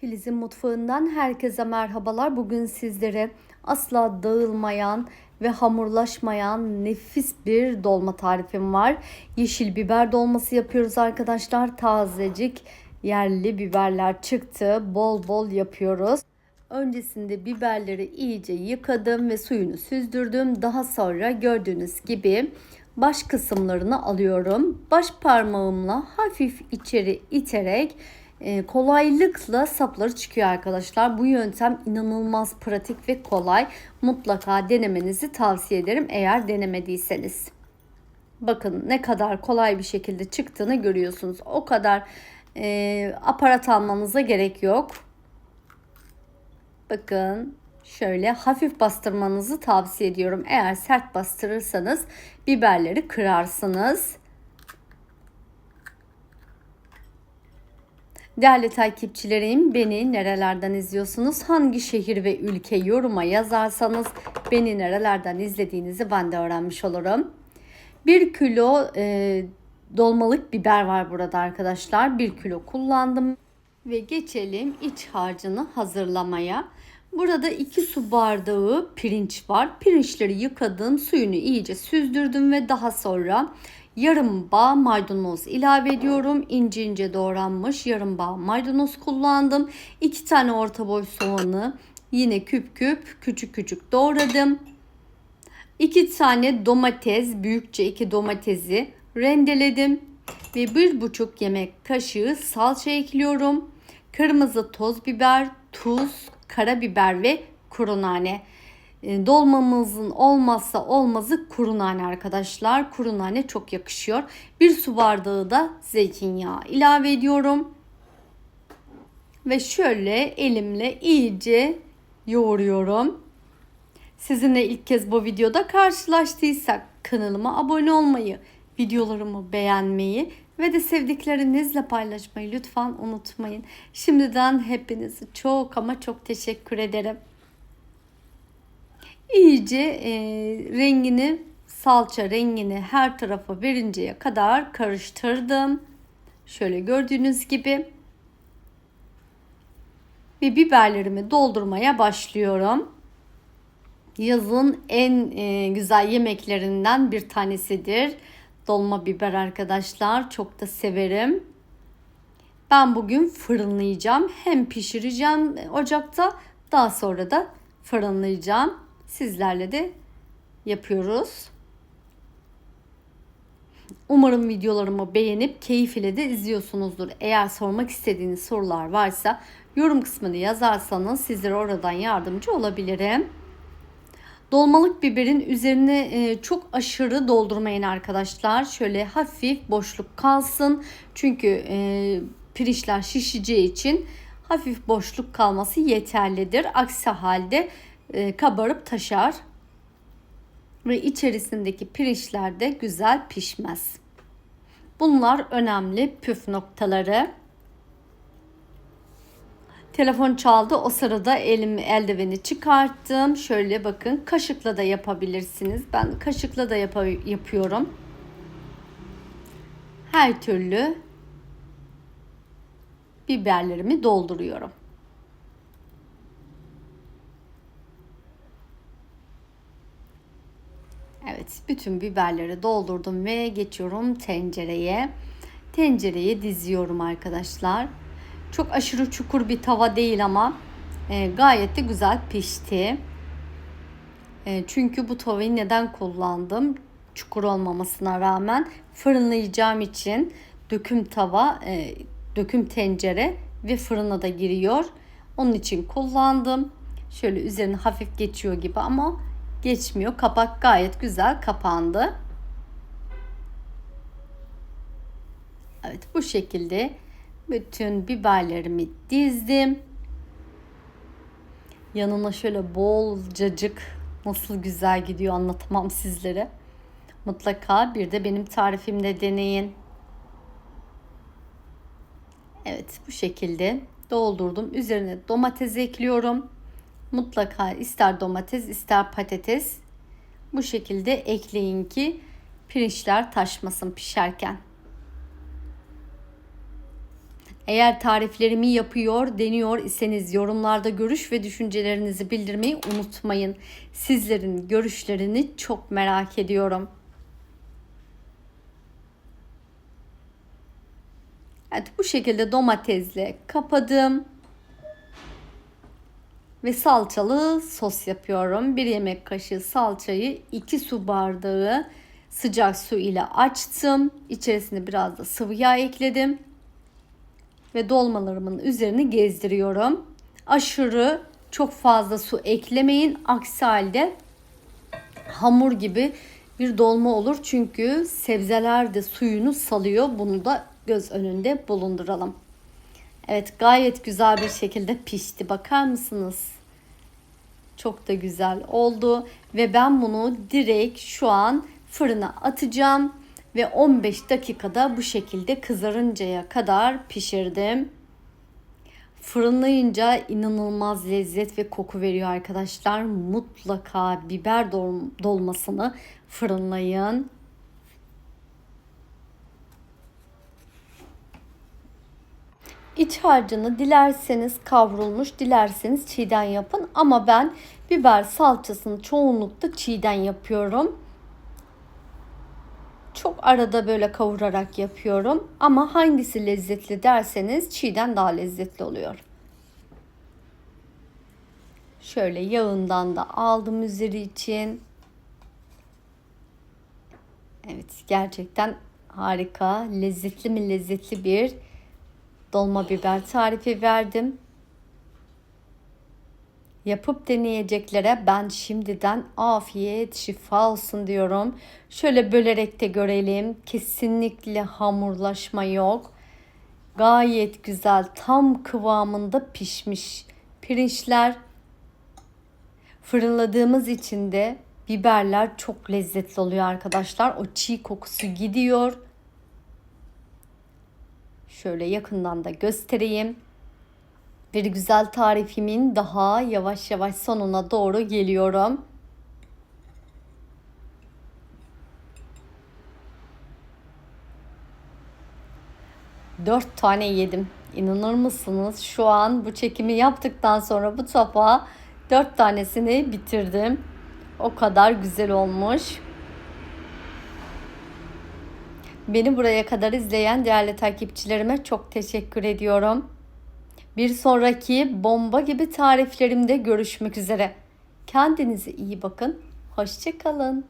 Filiz'in mutfağından herkese merhabalar. Bugün sizlere asla dağılmayan ve hamurlaşmayan nefis bir dolma tarifim var. Yeşil biber dolması yapıyoruz arkadaşlar. Tazecik yerli biberler çıktı. Bol bol yapıyoruz. Öncesinde biberleri iyice yıkadım ve suyunu süzdürdüm. Daha sonra gördüğünüz gibi baş kısımlarını alıyorum. Baş parmağımla hafif içeri iterek kolaylıkla sapları çıkıyor arkadaşlar. Bu yöntem inanılmaz pratik ve kolay. Mutlaka denemenizi tavsiye ederim eğer denemediyseniz. Bakın ne kadar kolay bir şekilde çıktığını görüyorsunuz. O kadar e, aparat almanıza gerek yok. Bakın şöyle hafif bastırmanızı tavsiye ediyorum. Eğer sert bastırırsanız biberleri kırarsınız. Değerli takipçilerim beni nerelerden izliyorsunuz? Hangi şehir ve ülke yoruma yazarsanız beni nerelerden izlediğinizi ben de öğrenmiş olurum. 1 kilo e, dolmalık biber var burada arkadaşlar. 1 kilo kullandım. Ve geçelim iç harcını hazırlamaya. Burada 2 su bardağı pirinç var. Pirinçleri yıkadım, suyunu iyice süzdürdüm ve daha sonra yarım bağ maydanoz ilave ediyorum. İnce ince doğranmış yarım bağ maydanoz kullandım. 2 tane orta boy soğanı yine küp küp küçük küçük doğradım. 2 tane domates, büyükçe 2 domatesi rendeledim ve 1,5 yemek kaşığı salça ekliyorum. Kırmızı toz biber, tuz, karabiber ve kuru nane. E, dolmamızın olmazsa olmazı kuru nane arkadaşlar. Kuru nane çok yakışıyor. Bir su bardağı da zeytinyağı ilave ediyorum. Ve şöyle elimle iyice yoğuruyorum. Sizinle ilk kez bu videoda karşılaştıysak kanalıma abone olmayı, videolarımı beğenmeyi ve de sevdiklerinizle paylaşmayı lütfen unutmayın. Şimdiden hepinizi çok ama çok teşekkür ederim. İyice e, rengini salça rengini her tarafa verinceye kadar karıştırdım. Şöyle gördüğünüz gibi. Ve biberlerimi doldurmaya başlıyorum. Yazın en e, güzel yemeklerinden bir tanesidir. Dolma biber arkadaşlar. Çok da severim. Ben bugün fırınlayacağım. Hem pişireceğim ocakta daha sonra da fırınlayacağım. Sizlerle de yapıyoruz. Umarım videolarımı beğenip keyif ile de izliyorsunuzdur. Eğer sormak istediğiniz sorular varsa yorum kısmını yazarsanız sizlere oradan yardımcı olabilirim. Dolmalık biberin üzerine e, çok aşırı doldurmayın arkadaşlar. Şöyle hafif boşluk kalsın. Çünkü e, pirinçler şişeceği için hafif boşluk kalması yeterlidir. Aksi halde e, kabarıp taşar ve içerisindeki pirinçler de güzel pişmez. Bunlar önemli püf noktaları. Telefon çaldı. O sırada elim eldiveni çıkarttım. Şöyle bakın kaşıkla da yapabilirsiniz. Ben kaşıkla da yap yapıyorum. Her türlü biberlerimi dolduruyorum. Evet, bütün biberleri doldurdum ve geçiyorum tencereye. Tencereye diziyorum arkadaşlar. Çok aşırı çukur bir tava değil ama e, gayet de güzel pişti. E, çünkü bu tavayı neden kullandım? Çukur olmamasına rağmen fırınlayacağım için döküm tava, e, döküm tencere ve fırına da giriyor. Onun için kullandım. Şöyle üzerine hafif geçiyor gibi ama geçmiyor. Kapak gayet güzel kapandı. Evet bu şekilde bütün biberlerimi dizdim. Yanına şöyle bolcacık nasıl güzel gidiyor anlatamam sizlere. Mutlaka bir de benim tarifimde deneyin. Evet bu şekilde doldurdum. Üzerine domates ekliyorum. Mutlaka ister domates ister patates bu şekilde ekleyin ki pirinçler taşmasın pişerken. Eğer tariflerimi yapıyor, deniyor iseniz yorumlarda görüş ve düşüncelerinizi bildirmeyi unutmayın. Sizlerin görüşlerini çok merak ediyorum. Evet bu şekilde domatesle kapadım. Ve salçalı sos yapıyorum. Bir yemek kaşığı salçayı 2 su bardağı sıcak su ile açtım. İçerisine biraz da sıvı yağ ekledim. Ve dolmalarımın üzerini gezdiriyorum. Aşırı çok fazla su eklemeyin. Aksi halde hamur gibi bir dolma olur. Çünkü sebzeler de suyunu salıyor. Bunu da göz önünde bulunduralım. Evet gayet güzel bir şekilde pişti. Bakar mısınız? Çok da güzel oldu ve ben bunu direkt şu an fırına atacağım ve 15 dakikada bu şekilde kızarıncaya kadar pişirdim. Fırınlayınca inanılmaz lezzet ve koku veriyor arkadaşlar. Mutlaka biber dolmasını fırınlayın. İç harcını dilerseniz kavrulmuş, dilerseniz çiğden yapın. Ama ben biber salçasını çoğunlukla çiğden yapıyorum. Çok arada böyle kavurarak yapıyorum. Ama hangisi lezzetli derseniz çiğden daha lezzetli oluyor. Şöyle yağından da aldım üzeri için. Evet gerçekten harika, lezzetli mi lezzetli bir dolma biber tarifi verdim. Yapıp deneyeceklere ben şimdiden afiyet şifa olsun diyorum. Şöyle bölerek de görelim. Kesinlikle hamurlaşma yok. Gayet güzel tam kıvamında pişmiş pirinçler. Fırınladığımız için de biberler çok lezzetli oluyor arkadaşlar. O çiğ kokusu gidiyor. Şöyle yakından da göstereyim. Bir güzel tarifimin daha yavaş yavaş sonuna doğru geliyorum. Dört tane yedim. İnanır mısınız? Şu an bu çekimi yaptıktan sonra bu tabağa dört tanesini bitirdim. O kadar güzel olmuş. Beni buraya kadar izleyen değerli takipçilerime çok teşekkür ediyorum. Bir sonraki bomba gibi tariflerimde görüşmek üzere. Kendinize iyi bakın. Hoşçakalın.